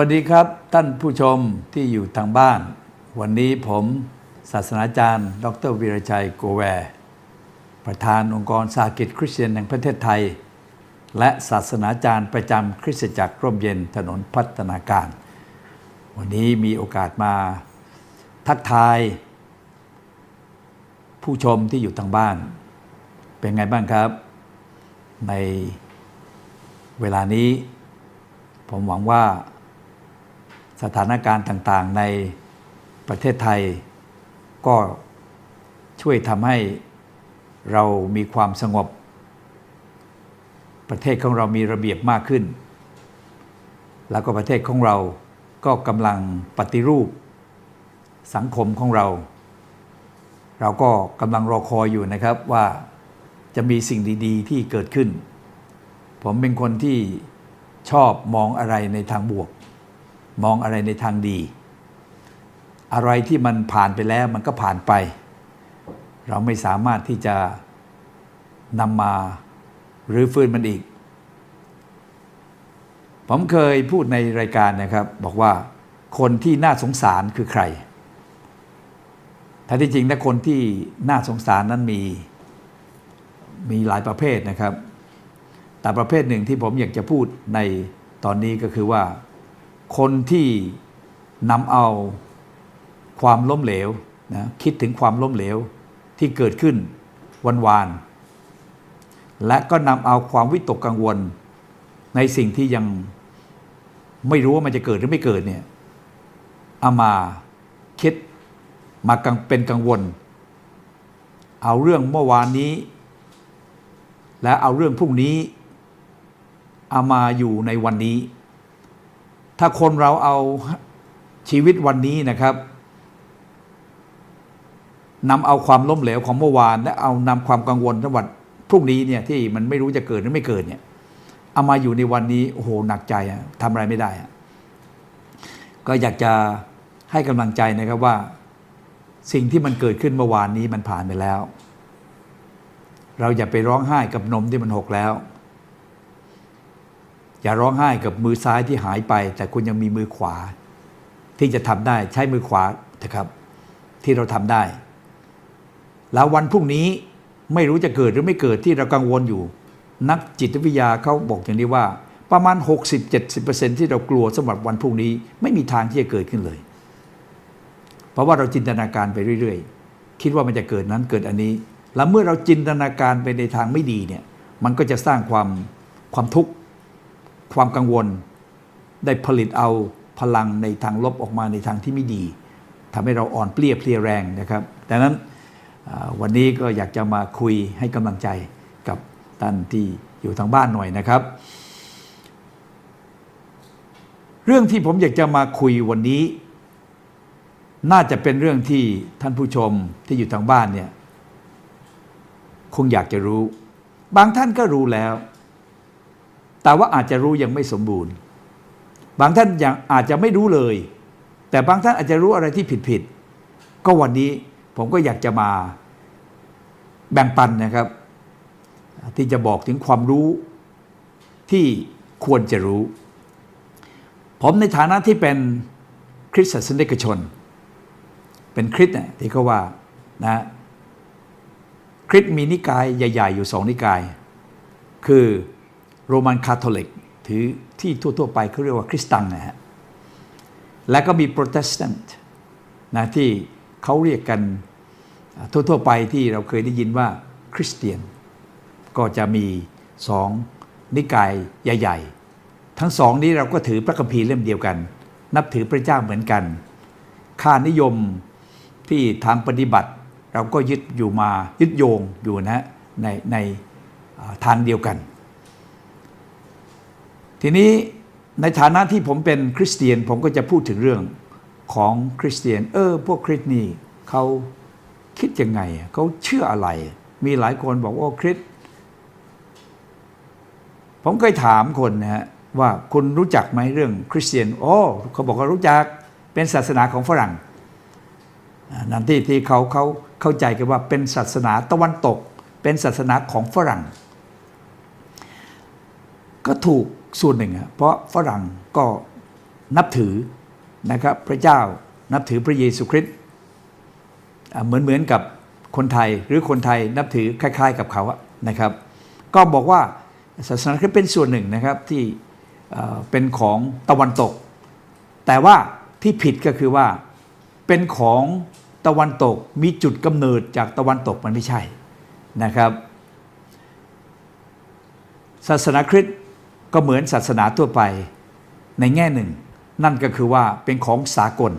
สวัสดีครับท่านผู้ชมที่อยู่ทางบ้าน วันนี้ผมศาสนาจารย์ ดรวีรชัยโกแวร์ประธานองค์กรสากิจคริสเตียนแห่งประเทศไทย และศาสนาจารย์ประจำคริสตจักรร่มเย็นถนนพัฒนาการ วันนี้มีโอกาสมาทักทาย ผู้ชมที่อยู่ทางบ้าน เป็นไงบ้างครับ ในเวลานี้ ผมหวังว่า สถานการณ์ต่างๆ ในประเทศไทย ก็ช่วยทำให้เรามีความสงบ ประเทศของเรามีระเบียบมากขึ้น แล้วก็ประเทศของเราก็กำลังปฏิรูป สังคมของเรา เราก็กำลังรอคอยอยู่นะครับว่าจะมีสิ่งดีๆ ที่เกิดขึ้น ผมเป็นคนที่ชอบมองอะไรในทางบวก มองอะไรในทางดี อะไรที่มันผ่านไปแล้วมันก็ผ่านไป เราไม่สามารถที่จะนำมาหรือฟื้นมันอีก ผมเคยพูดในรายการนะครับ บอกว่าคนที่น่าสงสารคือใครแท้ที่จริงนะคนที่น่าสงสารนั้นมีมีหลายประเภทนะครับ แต่ประเภทหนึ่งที่ผมอยากจะพูดในตอนนี้ก็คือว่า คนที่นำเอาความล้มเหลวนะคิดถึงความล้มเหลวที่เกิดขึ้นวันวาน และก็นำเอาความวิตกกังวล ในสิ่งที่ยังไม่รู้ว่ามันจะเกิดหรือไม่เกิดเนี่ยเอามาคิดมากังเป็นกังวล เอาเรื่องเมื่อวานนี้ และเอาเรื่องพรุ่งนี้เอามาอยู่ในวันนี้ ถ้าคนเราเอาชีวิตวันนี้นะครับนำเอาความล้มเหลวของเมื่อวาน และเอานำความกังวลในวันพรุ่งนี้เนี่ยที่มันไม่รู้จะเกิดหรือไม่เกิดเนี่ยเอามาอยู่ในวันนี้โอ้โหหนักใจอะทำอะไรไม่ได้อะก็อยากจะให้กำลังใจนะครับว่า สิ่งที่มันเกิดขึ้นเมื่อวานนี้มันผ่านไปแล้ว เราอย่าไปร้องไห้กับนมที่มันหกแล้ว อย่าร้องไห้กับมือซ้ายที่หายไป แต่คุณยังมีมือขวา ที่จะทำได้ใช้มือขวาเถอะครับ ที่เราทำได้ แล้ววันพรุ่งนี้ไม่รู้จะเกิดหรือไม่เกิดที่เรากังวลอยู่ นักจิตวิทยาเขาบอกอย่างนี้ว่า ประมาณ 60-70%ที่เรากลัวสำหรับวันพรุ่งนี้ ไม่มีทางที่จะเกิดขึ้นเลย เพราะว่าเราจินตนาการไปเรื่อยๆ คิดว่ามันจะเกิดนั้นเกิดอันนี้ แล้วเมื่อเราจินตนาการไปในทางไม่ดีเนี่ยมันก็จะสร้างความความทุกข์ ความกังวล ได้ผลิตเอาพลังในทางลบออกมาในทางที่ไม่ดีทำให้เราอ่อนเปลี้ยเพลียแรงนะครับดังนั้นวันนี้ก็อยากจะมาคุยให้กำลังใจกับท่านที่อยู่ทางบ้านหน่อยนะครับ เรื่องที่ผมอยากจะมาคุยวันนี้ น่าจะเป็นเรื่องที่ท่านผู้ชมที่อยู่ทางบ้านเนี่ยคงอยากจะรู้ บางท่านก็รู้แล้ว แต่ว่าอาจจะรู้ยังไม่สมบูรณ์ บางท่านยังอาจจะไม่รู้เลย แต่บางท่านอาจจะรู้อะไรที่ผิดผิดๆก็วันนี้ผมก็อยากจะมาแบ่งปันนะครับ ที่จะบอกถึงความรู้ที่ควรจะรู้ ผมในฐานะที่เป็นคริสตศาสนิกชน เป็นคริสต์เนี่ยที่เขาว่านะคริสต์มีนิกายใหญ่ ๆ อยู่สองนิกาย คือ โรมันคาทอลิกถือที่ทั่ว ๆ ไปเขาเรียกว่าคริสตังนะฮะ และก็มีโปรเตสแตนต์นะที่เขาเรียกกันทั่ว ๆ ไปที่เราเคยได้ยินว่าคริสเตียน ก็จะมีสองนิกายใหญ่ ๆ ทั้งสองนี้เราก็ถือพระคัมภีร์เล่มเดียวกัน นับถือพระเจ้าเหมือนกัน ค่านิยมที่ทางปฏิบัติเราก็ยึดอยู่มายึดโยงอยู่นะในในทางเดียวกัน ทีนี้ในฐานะที่ผมเป็นคริสเตียนผมก็จะพูดถึงเรื่องของคริสเตียน เออ พวกคริสต์นี่เขาคิดยังไงเขาเชื่ออะไร มีหลายคนบอกว่าคริสต์ผมเคยถามคนนะฮะว่าคุณรู้จักไหมเรื่องคริสเตียนโอ้เขาบอกว่ารู้จักเป็นศาสนาของฝรั่งนั่นที่ที่เขาเขาเข้าใจกันว่าเป็นศาสนาตะวันตก เป็นศาสนาของฝรั่ง ก็ถูก ส่วนหนึ่งเพราะฝรั่งก็นับถือนะครับพระเจ้านับถือพระเยซูคริสต์เหมือนเหมือนกับคนไทยหรือคนไทยนับถือคล้าย ๆ กับเขาอะนะครับ ก็บอกว่าศาสนาคริสต์เป็นส่วนหนึ่งนะครับที่เอ่อเป็นของตะวันตก แต่ว่าที่ผิดก็คือว่าเป็นของตะวันตกมีจุดกำเนิดจากตะวันตกมันไม่ใช่นะครับ ศาสนาคริสต์ ก็เหมือนศาสนาทั่วไปในแง่หนึ่ง นั่นก็คือว่าเป็นของสากล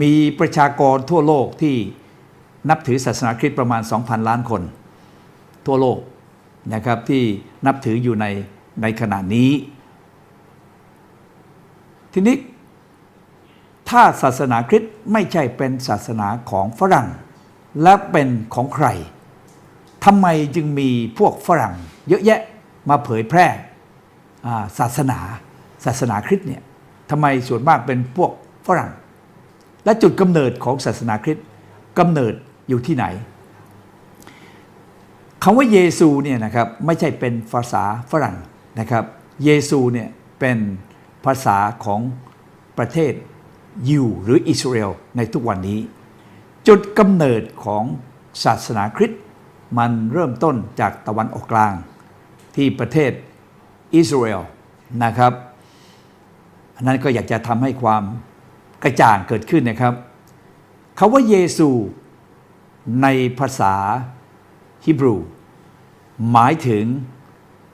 มีประชากรทั่วโลกที่นับถือศาสนาคริสต์ประมาณ 2,000 ล้านคน ทั่วโลกนะครับที่นับถืออยู่ในในขณะนี้ ทีนี้ถ้าศาสนาคริสต์ไม่ใช่เป็นศาสนาของฝรั่ง และเป็นของใครทำไมจึงมีพวกฝรั่งเยอะแยะ มาเผยแพร่ศาสนา ศาสนาคริสต์เนี่ยทำไมส่วนมากเป็นพวกฝรั่ง และจุดกำเนิดของศาสนาคริสต์กำเนิดอยู่ที่ไหนคำว่าเยซูเนี่ยนะครับไม่ใช่เป็นภาษาฝรั่งนะครับ เยซูเนี่ยเป็นภาษาของประเทศยิวหรืออิสราเอลในทุกวันนี้ จุดกำเนิดของศาสนาคริสต์มันเริ่มต้นจากตะวันออกกลาง ที่ประเทศอิสราเอลนะครับอันนั้นก็อยากจะทำให้ความกระจ่างเกิดขึ้นนะครับคาว่าเยซูในภาษาฮิบรู หมายถึง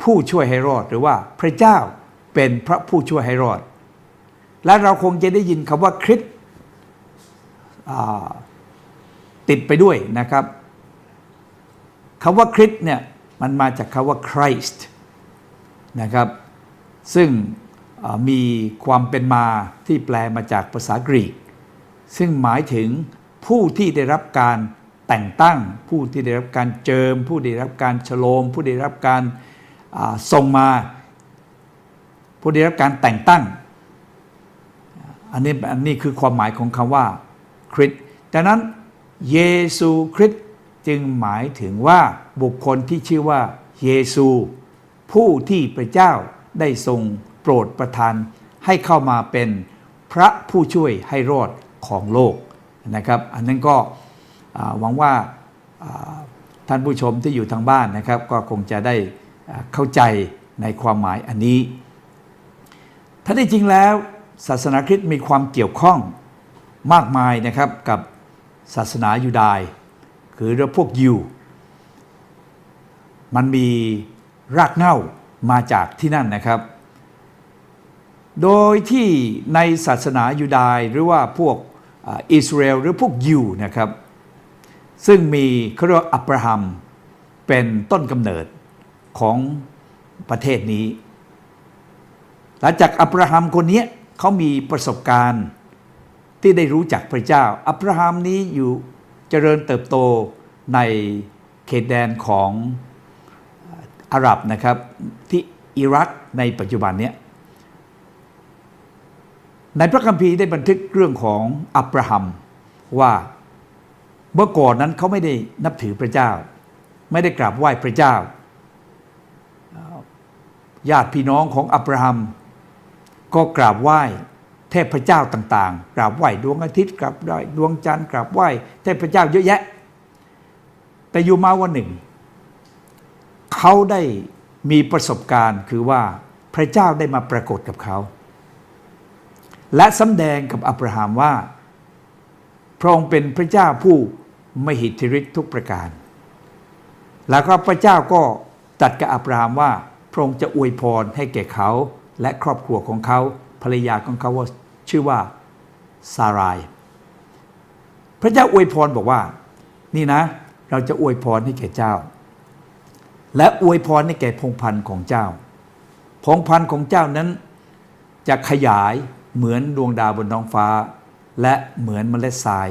ผู้ช่วยให้รอดหรือว่าพระเจ้าเป็นพระผู้ช่วยให้รอด และเราคงจะได้ยินคำว่าคริสต์ติดไปด้วยนะครับคำว่าคริสต์เนี่ย มันมาจากคำว่า Christ นะครับ ซึ่งมีความเป็นมาที่แปลมาจากภาษากรีก ซึ่งหมายถึงผู้ที่ได้รับการแต่งตั้ง ผู้ที่ได้รับการเจิม ผู้ได้รับการฉโลม ผู้ได้รับการส่งมา ผู้ได้รับการแต่งตั้ง อันนี้อันนี้คือความหมายของคำว่าคริสต์ดังนั้นเยซูคริสต จึงหมายถึงว่าบุคคลที่ชื่อว่าเยซู ผู้ที่พระเจ้าได้ทรงโปรดประทานให้เข้ามาเป็นพระผู้ช่วยให้รอดของโลกนะครับ อันนั้นก็หวังว่าท่านผู้ชมที่อยู่ทางบ้านนะครับ ก็คงจะได้เข้าใจในความหมายอันนี้ ถ้าที่จริงแล้วศาสนาคริสต์มีความเกี่ยวข้องมากมายนะครับกับศาสนายูดาย คือเรื่องพวกยิว มันมีรากเหง้ามาจากที่นั่นนะครับ โดยที่ในศาสนายูดายหรือว่าพวกอิสราเอลหรือพวกยิวนะครับ ซึ่งมีเขาเรียกอับราฮัมเป็นต้นกำเนิดของประเทศนี้ หลังจากอับราฮัมคนนี้เขามีประสบการณ์ที่ได้รู้จักพระเจ้า อับราฮัมนี้อยู่ เจริญเติบโตในเขตแดนของอาหรับนะครับที่อิรักในปัจจุบันเนี้ยในพระคัมภีร์ได้บันทึกเรื่องของอับราฮัมว่าเมื่อก่อนนั้นเขาไม่ได้นับถือพระเจ้า ไม่ได้กราบไหว้พระเจ้าญาติพี่น้องของอับราฮัมก็กราบไหว้ เทพเจ้าต่างๆ กราบไหว้ดวงอาทิตย์กราบไหว้ดวงจันทร์กราบไหว้เทพเจ้าเยอะแยะ แต่อยู่มาวันหนึ่ง เขาได้มีประสบการณ์คือว่าพระเจ้าได้มาปรากฏกับเขา และสำแดงกับอับราฮัมว่า พระองค์เป็นพระเจ้าผู้ไม่หิทธิฤทธิ์ทุกประการ แล้วก็พระเจ้าก็ตัดกับอับราฮัมว่า พระองค์จะอวยพรให้แก่เขาและครอบครัวของเขาภรรยาของเขาว่า ชื่อว่าซาราย พระเจ้าอวยพรบอกว่า นี่นะ เราจะอวยพรให้แก่เจ้า และอวยพรให้แก่พงพันธ์ของเจ้า พงพันธ์ของเจ้านั้น จะขยายเหมือนดวงดาวบนท้องฟ้า และเหมือนเมล็ดทราย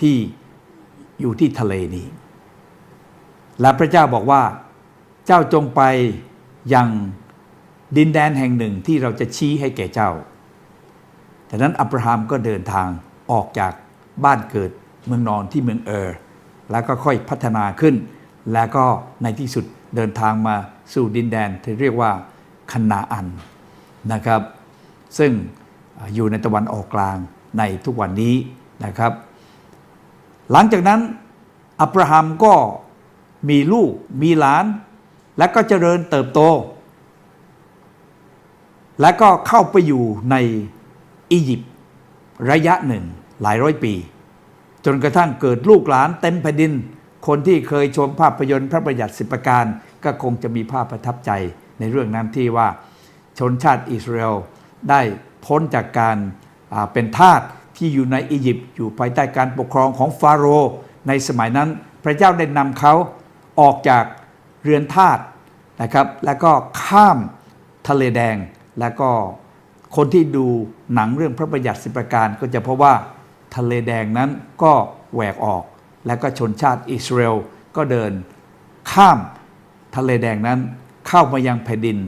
ที่อยู่ที่ทะเลนี้ และพระเจ้าบอกว่า เจ้าจงไปยังดินแดนแห่งหนึ่งที่เราจะชี้ให้แก่เจ้า แต่นั้นอับราฮัมก็เดินทางออกจากบ้านเกิดเมืองนอนที่เมืองเออร์แล้วก็ค่อยพัฒนาขึ้น แล้วก็ในที่สุดเดินทางมาสู่ดินแดนที่เรียกว่าคนาอันนะครับ ซึ่งอยู่ในตะวันออกกลางในทุกวันนี้นะครับ หลังจากนั้นอับราฮัมก็มีลูกมีหลาน และก็เจริญเติบโต และก็เข้าไปอยู่ใน อียิปต์ระยะหนึ่งหลายร้อยปี จนกระทั่งเกิดลูกหลานเต็มแผ่นดิน คนที่เคยชมภาพยนตร์พระประหยัดสิบประการ ก็คงจะมีภาพประทับใจในเรื่องนั้นที่ว่าชนชาติอิสราเอลได้พ้นจากการเป็นทาสที่อยู่ในอียิปต์อยู่ภายใต้การปกครองของฟาโรห์ในสมัยนั้น พระเจ้าได้นำเขาออกจากเรือนทาสนะครับ แล้วก็ข้ามทะเลแดงแล้วก็ คนที่ดูหนังเรื่องพระประหยัดสิบประการก็จะพบว่าทะเลแดงนั้นก็แหวกออก แล้วก็ชนชาติอิสราเอลก็เดิน ข้ามทะเลแดงนั้นเข้ามายังแผ่นดิน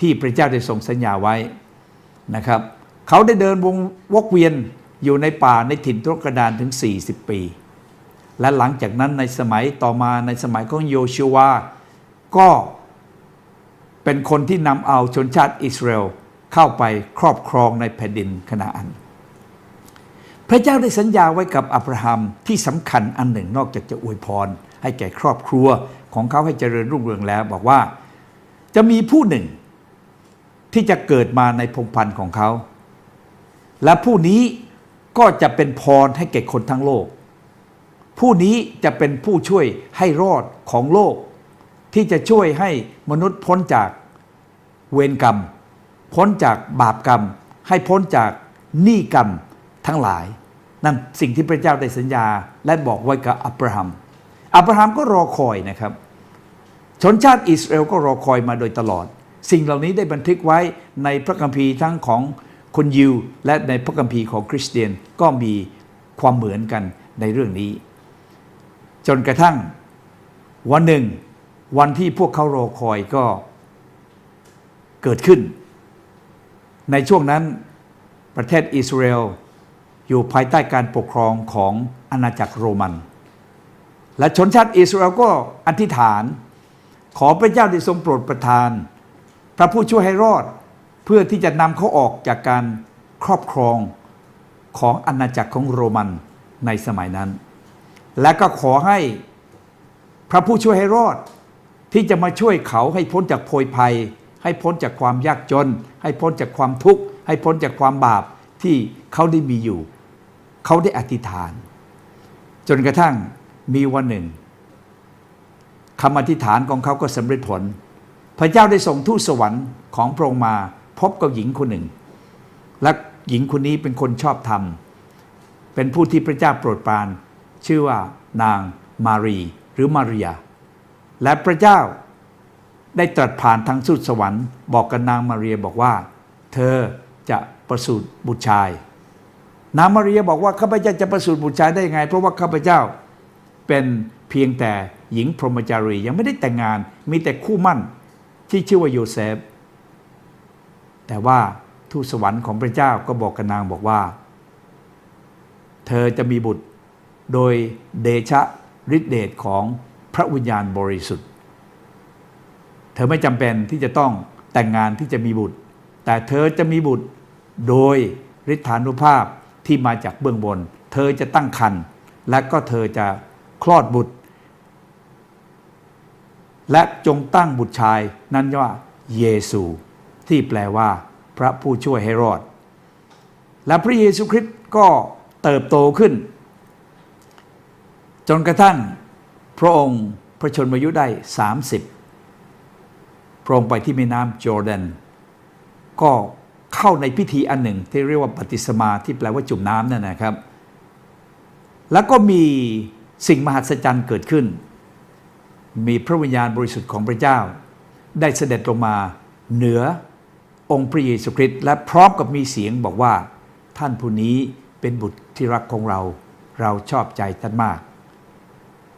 ที่พระเจ้าได้ทรงสัญญาไว้นะครับ เขาได้เดินวงวกเวียนอยู่ในป่าในถิ่นทุรกดารถึง 40 ปี และหลังจากนั้นในสมัยต่อมาในสมัยของโยชูวาก็เป็นคนที่นำเอาชนชาติอิสราเอล เข้าไปครอบครองในแผ่นดินคณาอัน พระเจ้าได้สัญญาไว้กับอับราฮัมที่สำคัญอันหนึ่งนอกจากจะอวยพร ให้แก่ครอบครัวของเขาให้เจริญรุ่งเรืองแล้ว บอกว่าจะมีผู้หนึ่งที่จะเกิดมาในพงพันธุ์ของเขา และผู้นี้ก็จะเป็นพรให้แก่คนทั้งโลก ผู้นี้จะเป็นผู้ช่วยให้รอดของโลก ที่จะช่วยให้มนุษย์พ้นจากเวรกรรม พ้นจากบาปกรรม ให้พ้นจากหนี้กรรมทั้งหลาย นั่นสิ่งที่พระเจ้าได้สัญญาและบอกไว้กับอับราฮัม อับราฮัมก็รอคอยนะครับ ชนชาติอิสราเอลก็รอคอยมาโดยตลอด สิ่งเหล่านี้ได้บันทึกไว้ในพระคัมภีร์ทั้งของคนยิว และในพระคัมภีร์ของคริสเตียนก็มีความเหมือนกันในเรื่องนี้ จนกระทั่งวันหนึ่ง วันที่พวกเขารอคอยก็เกิดขึ้น ในช่วงนั้นประเทศอิสราเอลอยู่ภายใต้การปกครองของอาณาจักรโรมัน และชนชาติอิสราเอลก็อธิษฐาน ขอพระเจ้าได้ทรงโปรดประทาน พระผู้ช่วยให้รอดเพื่อที่จะนำเขาออกจากการครอบครองของอาณาจักรของโรมันในสมัยนั้น และก็ขอให้พระผู้ช่วยให้รอดที่จะมาช่วยเขาให้พ้นจากโพยภัย ให้พ้นจากความยากจน ให้พ้นจากความทุกข์ ให้พ้นจากความบาปที่เขาได้มีอยู่ เขาได้อธิษฐาน จนกระทั่งมีวันหนึ่งคำอธิษฐานของเขาก็สำเร็จผล พระเจ้าได้ส่งทูตสวรรค์ของพระองค์มาพบกับหญิงคนหนึ่ง และหญิงคนนี้เป็นคนชอบธรรม เป็นผู้ที่พระเจ้าโปรดปราน ชื่อว่านางมารีหรือมาริยาและพระเจ้า ได้ตรัสผ่านทางสุดสวรรค์บอกกับนางมาเรียบอกว่า เธอจะประสูติบุตรชาย นางมาเรียบอกว่าข้าพเจ้าจะประสูติบุตรชายได้ยังไง เพราะว่าข้าพเจ้าเป็นเพียงแต่หญิงพรหมจารียังไม่ได้แต่งงาน มีแต่คู่มั่นที่ชื่อว่าโยเซฟ แต่ว่าทูตสวรรค์ของพระเจ้าก็บอกกับนางบอกว่า เธอจะมีบุตรโดยเดชะฤทธิเดชของพระวิญญาณบริสุทธิ์ เธอไม่จำเป็นที่จะต้องแต่งงานที่จะมีบุตร แต่เธอจะมีบุตรโดยฤทธานุภาพที่มาจากเบื้องบน เธอจะตั้งครรภ์และก็เธอจะคลอดบุตร และจงตั้งบุตรชายนั้นว่าเยซู ที่แปลว่า พระผู้ช่วยให้รอด และพระเยซูคริสต์ก็เติบโตขึ้น จนกระทั่งพระองค์พระชนมายุได้ 30 พระองค์ไปที่แม่น้ำจอร์แดน ก็เข้าในพิธีอันหนึ่ง ที่เรียกว่าปฏิสมาที่แปลว่าจุ่มน้ำนั่นนะครับ แล้วก็มีสิ่งมหัศจรรย์เกิดขึ้น มีพระวิญญาณบริสุทธิ์ของพระเจ้า ได้เสด็จลงมาเหนือองค์พระเยซูคริสต์และพร้อมกับมีเสียงบอกว่า ท่านผู้นี้เป็นบุตรที่รักของเรา เราชอบใจท่านมาก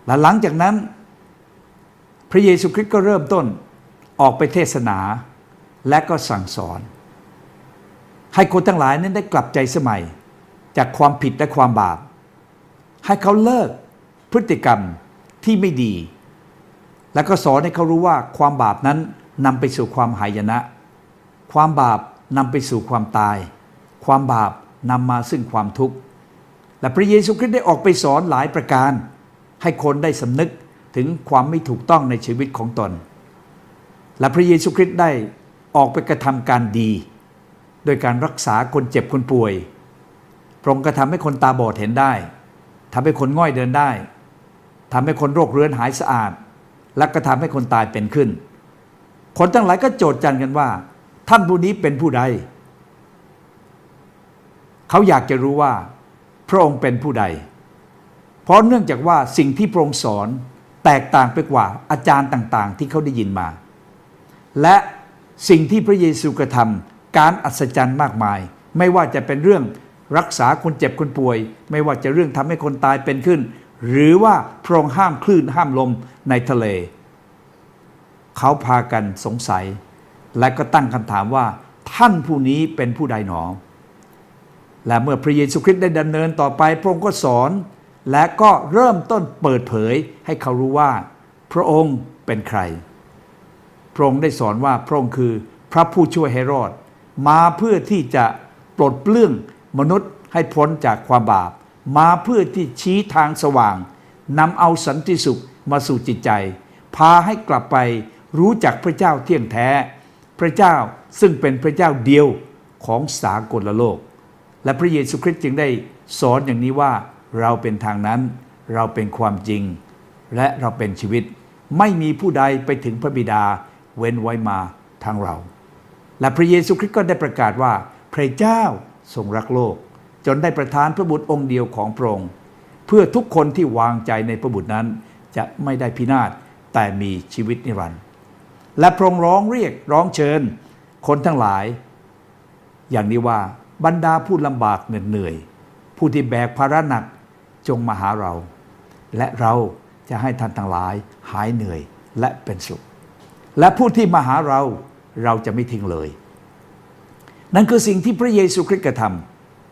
และหลังจากนั้น พระเยซูคริสต์ก็เริ่มต้น ออกไปเทศนาและก็สั่งสอน ให้คนทั้งหลายนั้นได้กลับใจสมัย จากความผิดและความบาป ให้เขาเลิกพฤติกรรมที่ไม่ดี และก็สอนให้เขารู้ว่าความบาปนั้นนำไปสู่ความหายนะ ความบาปนำไปสู่ความตาย ความบาปนำมาซึ่งความทุกข์ และพระเยซูคริสต์ได้ออกไปสอนหลายประการ ให้คนได้สำนึกถึงความไม่ถูกต้องในชีวิตของตน และพระเยซูคริสต์ได้ออกไปกระทำการดี โดยการรักษาคนเจ็บคนป่วย พระองค์กระทำให้คนตาบอดเห็นได้ทำให้คนง่อยเดินได้ทำให้คนโรคเรื้อนหายสะอาด และก็ทำให้คนตายเป็นขึ้น คนทั้งหลายก็โจทย์จันกันว่า ท่านผู้นี้เป็นผู้ใด เขาอยากจะรู้ว่า พระองค์เป็นผู้ใด เพราะเนื่องจากว่าสิ่งที่พระองค์สอนแตกต่างไปกว่าอาจารย์ต่าง ๆ ที่เขาได้ยินมา และสิ่งที่พระเยซูกระทำการอัศจรรย์มากมาย ไม่ว่าจะเป็นเรื่องรักษาคนเจ็บคนป่วย ไม่ว่าจะเรื่องทำให้คนตายเป็นขึ้น หรือว่าพระองค์ห้ามคลื่นห้ามลมในทะเล เขาพากันสงสัย และก็ตั้งคำถามว่า ท่านผู้นี้เป็นผู้ใดหนอ และเมื่อพระเยซูคริสต์ได้ดำเนินต่อไป พระองค์ก็สอน และก็เริ่มต้นเปิดเผยให้เขารู้ว่า พระองค์เป็นใคร ระองค์ได้สอนว่าพระองค์คือพระผู้ช่วยให้รอด มาเพื่อที่จะปลดเปลื้องมนุษย์ให้พ้นจากความบาป มาเพื่อที่ชี้ทางสว่างนำเอาสันติสุขมาสู่จิตใจ พาให้กลับไปรู้จักพระเจ้าเที่ยงแท้ พระเจ้าซึ่งเป็นพระเจ้าเดียวของสากลโลก และพระเยซูคริสต์จึงได้สอนอย่างนี้ว่าเราเป็นทางนั้น เราเป็นความจริง และเราเป็นชีวิต ไม่มีผู้ใดไปถึงพระบิดา เว้นไว้มาทางเรา และพระเยซูคริสต์ก็ได้ประกาศว่า พระเจ้าทรงรักโลก จนได้ประทานพระบุตรองค์เดียวของพระองค์เพื่อทุกคนที่วางใจในพระบุตรนั้น จะไม่ได้พินาศแต่มีชีวิตนิรันดร์และพระองค์ร้องเรียกร้องเชิญ คนทั้งหลาย อย่างนี้ว่าบรรดาผู้ลำบากเหนื่อย ผู้ที่แบกภาระหนักจงมาหาเรา และเราจะให้ท่านทั้งหลายหายเหนื่อยและเป็นสุข และผู้ที่มาหาเราเราจะไม่ทิ้งเลย นั่นคือสิ่งที่พระเยซูคริสต์กระท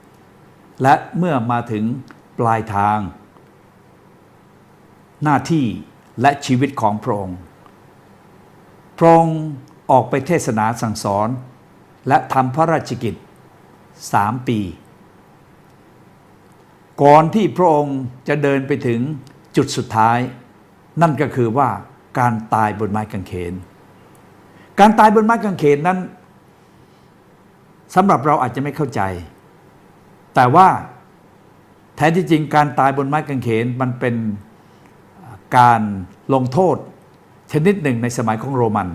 ำและเมื่อมาถึงปลายทาง หน้าที่และชีวิตของพระองค์พระองค์ออกไปเทศนาสั่งสอน และทำพระราชกิจสามปี ก่อนที่พระองค์จะเดินไปถึงจุดสุดท้าย นั่นก็คือว่าการตายบนไม้กางเขน การตายบนไม้กางเขนนั้นสำหรับเราอาจจะไม่เข้าใจ แต่ว่าแท้ที่จริงการตายบนไม้กางเขนมันเป็นการลงโทษชนิดหนึ่งในสมัยของโรมัน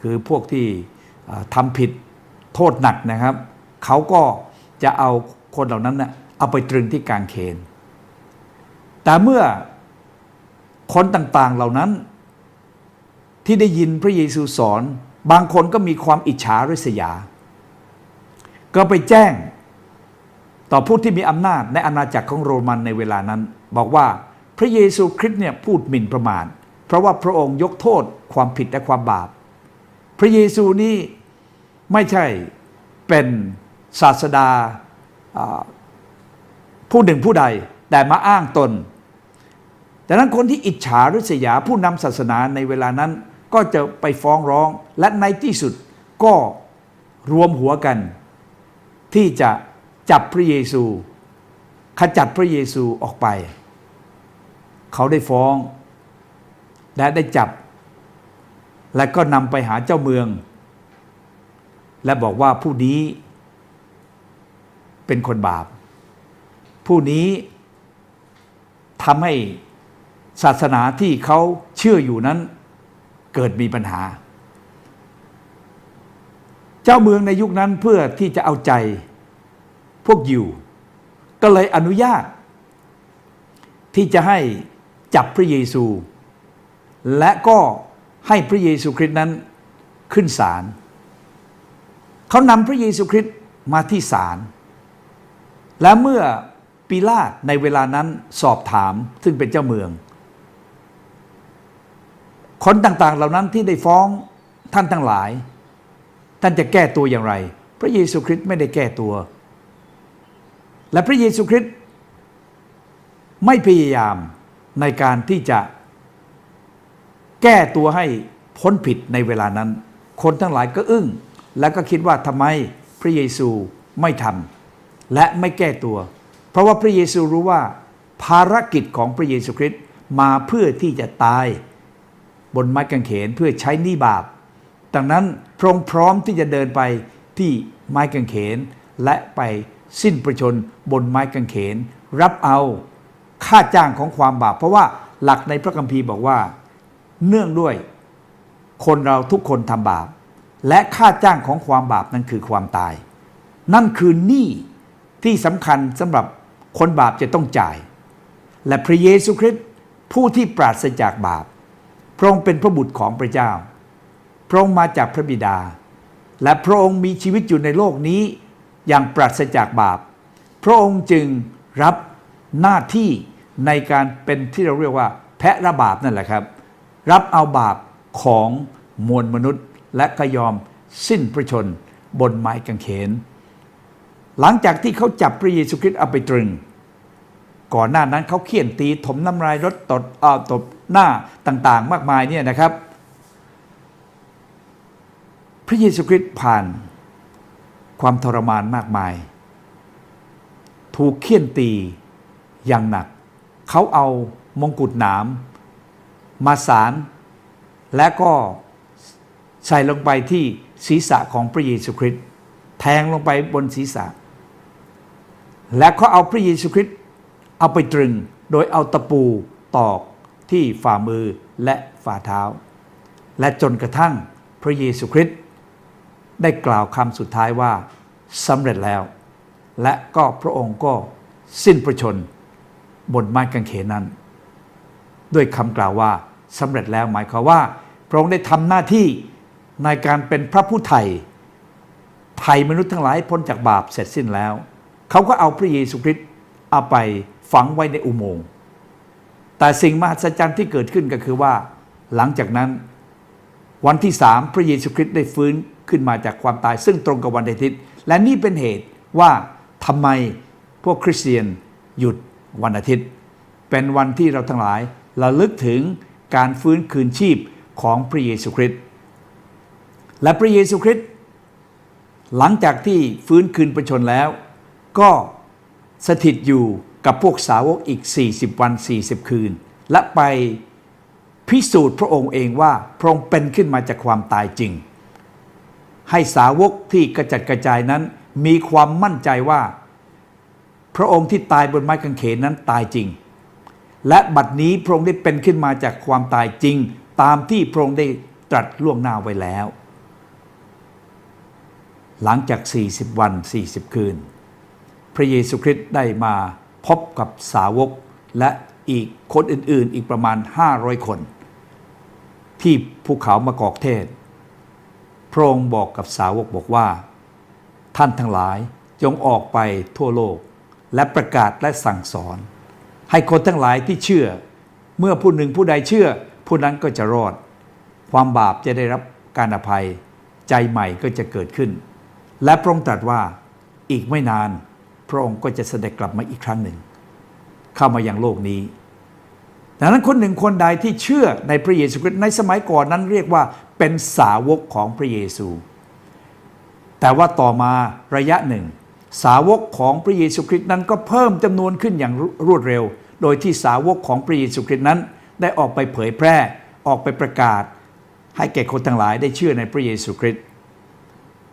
คือพวกที่ทำผิดโทษหนักนะครับ เขาก็จะเอาคนเหล่านั้นนะเอาไปตรึงที่กางเขน แต่เมื่อคนต่างๆเหล่านั้น ที่ได้ยินพระเยซูสอน บางคนก็มีความอิจฉาริษยา ก็ไปแจ้งต่อผู้ที่มีอำนาจในอาณาจักรของโรมันในเวลานั้น บอกว่าพระเยซูคริสต์เนี่ยพูดหมิ่นประมาทเพราะว่าพระองค์ยกโทษความผิดและความบาป พระเยซูนี่ไม่ใช่เป็นศาสดาผู้หนึ่งผู้ใดแต่มาอ้างตนดังนั้นคนที่อิจฉาริษยาผู้นำศาสนาในเวลานั้น ก็จะไปฟ้องร้องและในที่สุดก็รวมหัวกัน ที่จะจับพระเยซู ขจัดพระเยซูออกไป เขาได้ฟ้อง และได้จับ และก็นำไปหาเจ้าเมือง และบอกว่าผู้นี้ เป็นคนบาป ผู้นี้ทำให้ศาสนาที่เขาเชื่ออยู่นั้น เกิดมีปัญหา เจ้าเมืองในยุคนั้นเพื่อที่จะเอาใจพวกยิว ก็เลยอนุญาต ที่จะให้จับพระเยซู และก็ให้พระเยซูคริสต์นั้นขึ้นศาลเขานำพระเยซูคริสต์มาที่ศาลและเมื่อปีลาตในเวลานั้นสอบถามซึ่งเป็นเจ้าเมือง คนต่างๆ เหล่านั้นที่ได้ฟ้องท่านทั้งหลาย ท่านจะแก้ตัวอย่างไร พระเยซูคริสต์ไม่ได้แก้ตัว และพระเยซูคริสต์ไม่พยายามในการที่จะแก้ตัวให้พ้นผิดในเวลานั้น คนทั้งหลายก็อึ้ง แล้วก็คิดว่าทำไมพระเยซูไม่ทำและไม่แก้ตัว เพราะว่าพระเยซูรู้ว่าภารกิจของพระเยซูคริสต์มาเพื่อที่จะตาย บนไม้กางเขนเพื่อใช้หนี้บาป ดังนั้นพระองค์พร้อมที่จะเดินไปที่ไม้กางเขน และไปสิ้นประชนบนไม้กางเขน รับเอาค่าจ้างของความบาป เพราะว่าหลักในพระคัมภีร์บอกว่า เนื่องด้วยคนเราทุกคนทำบาป และค่าจ้างของความบาปนั้นคือความตาย นั่นคือหนี้ที่สำคัญสำหรับคนบาปจะต้องจ่าย และพระเยซูคริสต์ผู้ที่ปราศจากบาป พระองค์เป็นพระบุตรของพระเจ้า พระองค์มาจากพระบิดา และพระองค์มีชีวิตอยู่ในโลกนี้อย่างปราศจากบาป พระองค์จึงรับหน้าที่ในการเป็นที่เราเรียกว่า แพะระบาปนั่นแหละครับ รับเอาบาปของมวลมนุษย์และก็ยอมสิ้นพระชนบนไม้กางเขน หลังจากที่เขาจับพระเยซูคริสต์เอาไปตรึง ก่อนหน้านั้นเขาเขี่ยนตีถมน้ำลายรถตดเอาตบ หน้าต่างๆ มากมายเนี่ยนะครับ พระเยซูคริสต์ผ่านความทรมานมากมาย ถูกเขี่ยนตีอย่างหนัก เขาเอามงกุฎหนาม มาสาร และก็ใส่ลงไปที่ศีรษะของพระเยซูคริสต์แทงลงไปบนศีรษะ และเขาเอาพระเยซูคริสต์เอาไปตรึงโดยเอาตะปูตอก ที่ฝ่ามือและฝ่าเท้า และจนกระทั่งพระเยซูคริสต์ได้กล่าวคำสุดท้ายว่าสำเร็จแล้ว และก็พระองค์ก็สิ้นพระชนบนไม้กางเขนนั้น ด้วยคำกล่าวว่าสำเร็จแล้วหมายความว่า พระองค์ได้ทำหน้าที่ในการเป็นพระผู้ไถ่ไถ่มนุษย์ทั้งหลายพ้นจากบาปเสร็จสิ้นแล้ว เขาก็เอาพระเยซูคริสต์เอาไปฝังไว้ในอุโมงค์ แต่สิ่งมหัศจรรย์ที่เกิดขึ้นก็คือว่า หลังจากนั้น วันที่สามพระเยซูคริสต์ได้ฟื้นขึ้นมาจากความตาย ซึ่งตรงกับวันอาทิตย์ และนี่เป็นเหตุว่าทำไมพวกคริสเตียนหยุดวันอาทิตย์ เป็นวันที่เราทั้งหลายระลึกถึงการฟื้นคืนชีพของพระเยซูคริสต์และพระเยซูคริสต์หลังจากที่ฟื้นคืนประชนแล้ว ก็สถิตอยู่ กับพวกสาวกอีก 40 วัน 40 คืน และไปพิสูจน์พระองค์เองว่าพระองค์เป็นขึ้นมาจากความตายจริง ให้สาวกที่กระจัดกระจายนั้น มีความมั่นใจว่า พระองค์ที่ตายบนไม้กางเขนนั้นตายจริง และบัดนี้พระองค์ได้เป็นขึ้นมาจากความตายจริง ตามที่พระองค์ได้ตรัสล่วงหน้าไว้แล้ว หลังจาก 40 วัน 40 คืน พระเยซูคริสต์ได้มา พบกับสาวกและอีกคนอื่นๆ อีกประมาณ 500 คน ที่ภูเขามะกอกเทศ พระองค์บอกกับสาวกบอกว่า ท่านทั้งหลายจงออกไปทั่วโลก และประกาศและสั่งสอน ให้คนทั้งหลายที่เชื่อ เมื่อผู้หนึ่งผู้ใดเชื่อ ผู้นั้นก็จะรอด ความบาปจะได้รับการอภัย ใจใหม่ก็จะเกิดขึ้น และพระองค์ตรัสว่าอีกไม่นาน ระองค์ก็จะเสด็จกลับมาอีกครั้งหนึ่ง เข้ามายังโลกนี้ ดังนั้นคนหนึ่งคนใดที่เชื่อในพระเยซูคริสต์ในสมัยก่อนนั้นเรียกว่าเป็นสาวกของพระเยซู แต่ว่าต่อมาระยะหนึ่ง สาวกของพระเยซูคริสต์นั้นก็เพิ่มจำนวนขึ้นอย่างรวดเร็ว โดยที่สาวกของพระเยซูคริสต์นั้น ได้ออกไปเผยแพร่ออกไปประกาศ ให้แก่คนทั้งหลายได้เชื่อในพระเยซูคริสต์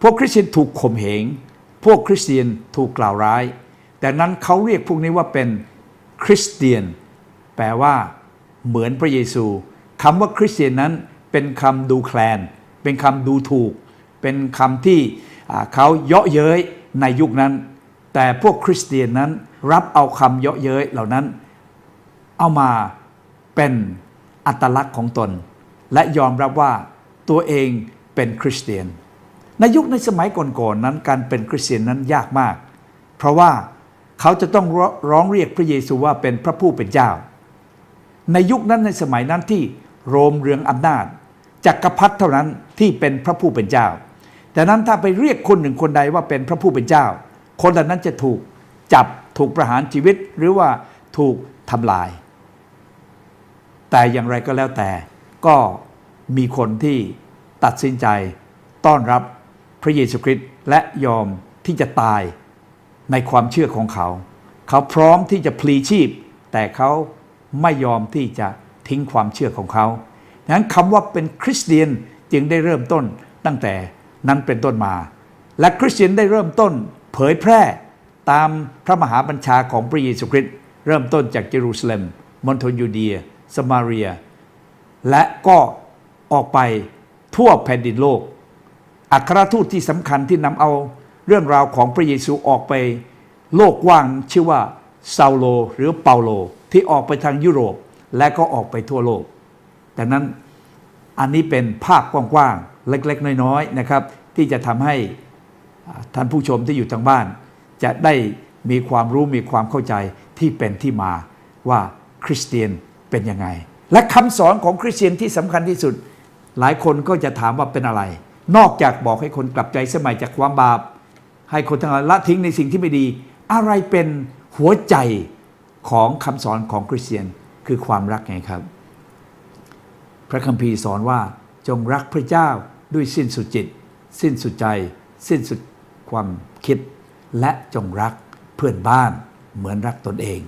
พวกคริสเตียนถูกข่มเหง พวกคริสเตียนถูกกล่าวร้าย แต่นั้นเขาเรียกพวกนี้ว่าเป็นคริสเตียน แปลว่า เหมือนพระเยซูคำว่าคริสเตียนนั้นเป็นคำดูแคลน เป็นคำดูถูก เป็นคำที่เขาเยาะเย้ยในยุคนั้น แต่พวกคริสเตียนนั้นรับเอาคำเยาะเย้ยเหล่านั้น เอามาเป็นอัตลักษณ์ของตน และยอมรับว่าตัวเองเป็นคริสเตียน ในยุคในสมัยก่อนๆนนั้นการเป็นคริสเตียนนั้นยากมาก เพราะว่าเขาจะต้องร้องเรียกพระเยซูว่าเป็นพระผู้เป็นเจ้า ในยุคนั้นในสมัยนั้นที่โรมเรืองอำนาจจักรพรรดิเท่านั้นที่เป็นพระผู้เป็นเจ้า แต่นั้นถ้าไปเรียกคนหนึ่งคนใดว่าเป็นพระผู้เป็นเจ้า คนเหล่านั้นจะถูกจับถูกประหารชีวิตหรือว่าถูกทำลาย แต่อย่างไรก็แล้วแต่ ก็มีคนที่ตัดสินใจต้อนรับ พระเยซูคริสต์และยอมที่จะตายในความเชื่อของเขา เขาพร้อมที่จะพลีชีพ แต่เขาไม่ยอมที่จะทิ้งความเชื่อของเขาดังนั้นคำว่าเป็นคริสเตียนจึงได้เริ่มต้นตั้งแต่นั้นเป็นต้นมา และคริสเตียนได้เริ่มต้นเผยแพร่ตามพระมหาบัญชาของพระเยซูคริสต์เริ่มต้นจากเยรูซาเล็มมณฑลยูเดียสมาเรีย และก็ออกไปทั่วแผ่นดินโลก อัครทูตที่สำคัญที่นำเอาเรื่องราวของพระเยซูออกไป โลกกว้างชื่อว่าซาโลหรือเปาโลที่ออกไปทางยุโรปและก็ออกไปทั่วโลกแต่นั้นอันนี้เป็นภาพกว้างๆเล็กๆ น้อยๆนะครับ ที่จะทำให้ท่านผู้ชมที่อยู่ทางบ้าน จะได้มีความรู้มีความเข้าใจที่เป็นที่มาว่าคริสเตียนเป็นยังไง และคำสอนของคริสเตียนที่สำคัญที่สุด หลายคนก็จะถามว่าเป็นอะไร นอกจากบอกให้คนกลับใจสมัยจากความบาป ให้คนทั้งหลายละทิ้งในสิ่งที่ไม่ดี อะไรเป็นหัวใจของคำสอนของคริสเตียนคือความรักไงครับ พระคัมภีร์สอนว่าจงรักพระเจ้าด้วยสิ้นสุดจิต สิ้นสุดใจ สิ้นสุดความคิด และจงรักเพื่อนบ้านเหมือนรักตนเอง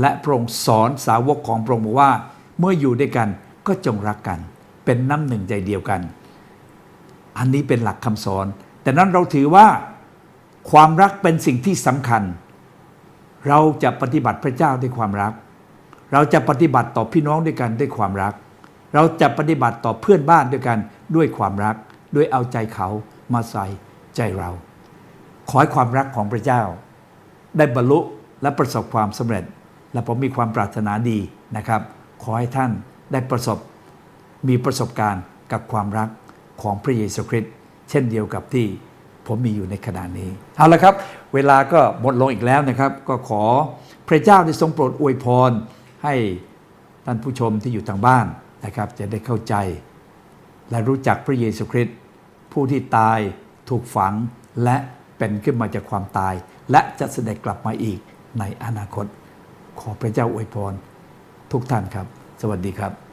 และพระองค์สอนสาวกของพระองค์บอกว่า เมื่ออยู่ด้วยกันก็จงรักกัน เป็นน้ำหนึ่งใจเดียวกัน อันนี้เป็นหลักคำสอน แต่นั้นเราถือว่าความรักเป็นสิ่งที่สำคัญ เราจะปฏิบัติพระเจ้าด้วยความรัก เราจะปฏิบัติต่อพี่น้องด้วยกันด้วยความรัก เราจะปฏิบัติต่อเพื่อนบ้านด้วยกันด้วยความรัก ด้วยเอาใจเขามาใส่ใจเรา ขอให้ความรักของพระเจ้า ได้บรรลุและประสบความสำเร็จ และผมมีความปรารถนาดีนะครับ ขอให้ท่านได้ประสบมีประสบการณ์กับความรัก ของพระเยซูคริสต์เช่นเดียวกับที่ผมมีอยู่ในขณะนี้ เอาละครับ เวลาก็หมดลงอีกแล้วนะครับ ก็ขอพระเจ้าได้ทรงโปรดอวยพร ให้ท่านผู้ชมที่อยู่ทางบ้านนะครับ จะได้เข้าใจ และรู้จักพระเยซูคริสต์ผู้ที่ตายถูกฝังและเป็นขึ้นมาจากความตาย และจะเสด็จกลับมาอีกในอนาคต ขอพระเจ้าอวยพรทุกท่านครับ สวัสดีครับ